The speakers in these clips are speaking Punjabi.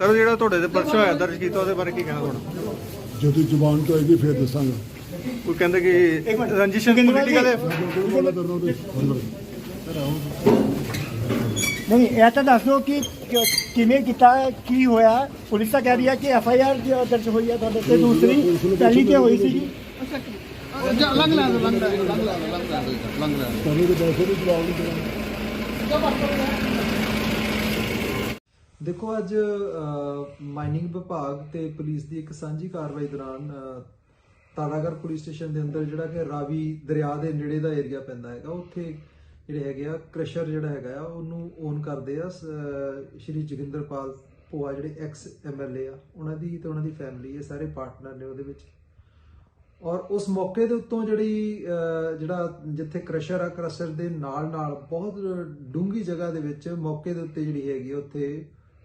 ਸਰ ਜਿਹੜਾ ਤੁਹਾਡੇ ਤੇ ਪਰਚਾ ਹੋਇਆ ਦਰਜ ਕੀਤਾ ਉਹਦੇ ਬਾਰੇ ਕੀ ਕਹਿਣਾ ਤੁਹਾਡਾ? ਜਦੋਂ ਜ਼ੁਬਾਨ ਤੋਂ ਆਏਗੀ ਫਿਰ ਦੱਸਾਂਗਾ। ਕੋਈ ਕਹਿੰਦੇ ਕਿ ਰੰਜਿਸ਼ ਪੋਲੀਟੀਕਲ ਹੈ? ਨਹੀਂ ਇਹ ਤਾਂ ਦੱਸ ਦਿਓ ਕਿ ਕਿ- ਕਿਵੇਂ ਕੀਤਾ ਕੀ ਹੋਇਆ। ਪੁਲਿਸ ਤਾਂ ਕਹਿ ਰਹੀ ਹੈ ਕਿ ਐਫ ਆਈ ਆਰ ਦਰਜ ਹੋਈ ਹੈ ਤੁਹਾਡੇ ਤੇ ਦੂਸਰੀ ਪਹਿਲੀ ਤੇ ਹੋਈ ਸੀ ਲੰਘ ਲੈ ਲੰਘ ਲੈ ਲੰਘ ਲੈ ਲੰਘ ਲੈ ਲੰਘ ਲੈ। ਤੁਹਾਨੂੰ ਤਾਂ ਪੈਸੇ ਵੀ ਜਵਾਬ ਨਹੀਂ ਦੇਣਾ। ਦੇਖੋ ਅੱਜ ਮਾਈਨਿੰਗ ਵਿਭਾਗ ਤੇ ਪੁਲਿਸ ਦੀ ਇੱਕ ਸਾਂਝੀ ਕਾਰਵਾਈ ਦੌਰਾਨ ਅ, ਪੁਲਿਸ ਸਟੇਸ਼ਨ ਦੇ ਅੰਦਰ ਜਿਹੜਾ ਕਿ ਰਾਵੀ ਦਰਿਆ ਦੇ ਨੇੜੇ ਦਾ ਏਰੀਆ ਪੈਂਦਾ ਹੈਗਾ ਉੱਥੇ ਜਿਹੜੇ ਹੈਗੇ ਆ ਕ੍ਰਸ਼ਰ ਜਿਹੜਾ ਹੈਗਾ ਆ ਉਹਨੂੰ ਓਨ ਕਰਦੇ ਆ ਸ- ਸ਼੍ਰੀ ਜੋਗਿੰਦਰਪਾਲ ਭੋਆ ਜਿਹੜੇ ਐਕਸ ਐਮਐਲਏ ਆ ਉਹਨਾਂ ਦੀ ਤੇ ਉਹਨਾਂ ਦੀ ਫੈਮਿਲੀ ਇਹ ਸਾਰੇ ਪਾਰਟਨਰ ਨੇ ਉਹਦੇ ਵਿੱਚ। ਔਰ ਉਸ ਮੌਕੇ ਦੇ ਉੱਤੋਂ ਜਿਹੜੀ ਜਿਹੜਾ ਜਿੱਥੇ ਕ੍ਰਸ਼ਰ ਆ ਕ੍ਰਸ਼ਰ ਦੇ ਨਾਲ ਨਾਲ ਬਹੁਤ ਡੂੰਗੀ ਜਗ੍ਹਾ ਦੇ ਵਿੱਚ ਮੌਕੇ ਦੇ ਉੱਤੇ ਜਿਹੜੀ ਹੈਗੀ ਆ, ਉੱਥੇ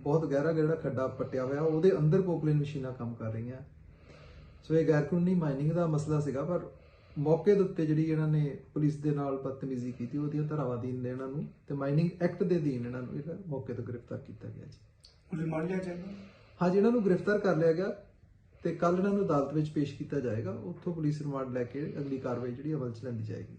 ਬਹੁਤ ਗਹਿਰਾ ਜਿਹੜਾ ਖੱਡਾ ਪੱਟਿਆ ਹੋਇਆ ਉਹਦੇ ਅੰਦਰ ਪੋਕਲੇਨ ਮਸ਼ੀਨਾਂ ਕੰਮ ਕਰ ਰਹੀਆਂ। ਸੋ ਇਹ ਗੈਰ ਕਾਨੂੰਨੀ ਮਾਈਨਿੰਗ ਦਾ ਮਸਲਾ ਸੀਗਾ ਪਰ ਮੌਕੇ ਦੇ ਉੱਤੇ ਜਿਹੜੀ ਇਹਨਾਂ ਨੇ ਪੁਲਿਸ ਦੇ ਨਾਲ ਬਦਤਮੀਜ਼ੀ ਕੀਤੀ ਉਹਦੀਆਂ ਧਾਰਾਵਾਂ ਨੇ ਇਹਨਾਂ ਨੂੰ ਤੇ ਮਾਈਨਿੰਗ ਐਕਟ ਦੇ ਅਧੀਨ ਇਹਨਾਂ ਨੂੰ ਜਿਹੜਾ ਮੌਕੇ ਤੋਂ ਗ੍ਰਿਫਤਾਰ ਕੀਤਾ ਗਿਆ ਜੀ। ਹਾਂਜੀ ਇਹਨਾਂ ਨੂੰ ਗ੍ਰਿਫਤਾਰ ਕਰ ਲਿਆ ਗਿਆ ਤੇ ਕੱਲ ਇਹਨਾਂ ਨੂੰ ਅਦਾਲਤ ਵਿੱਚ ਪੇਸ਼ ਕੀਤਾ ਜਾਏਗਾ। ਉੱਥੋਂ ਪੁਲਿਸ ਰਿਮਾਂਡ ਲੈ ਕੇ ਅਗਲੀ ਕਾਰਵਾਈ ਜਿਹੜੀ ਅਮਲ 'ਚ ਲੈਂਦੀ ਜਾਏਗੀ।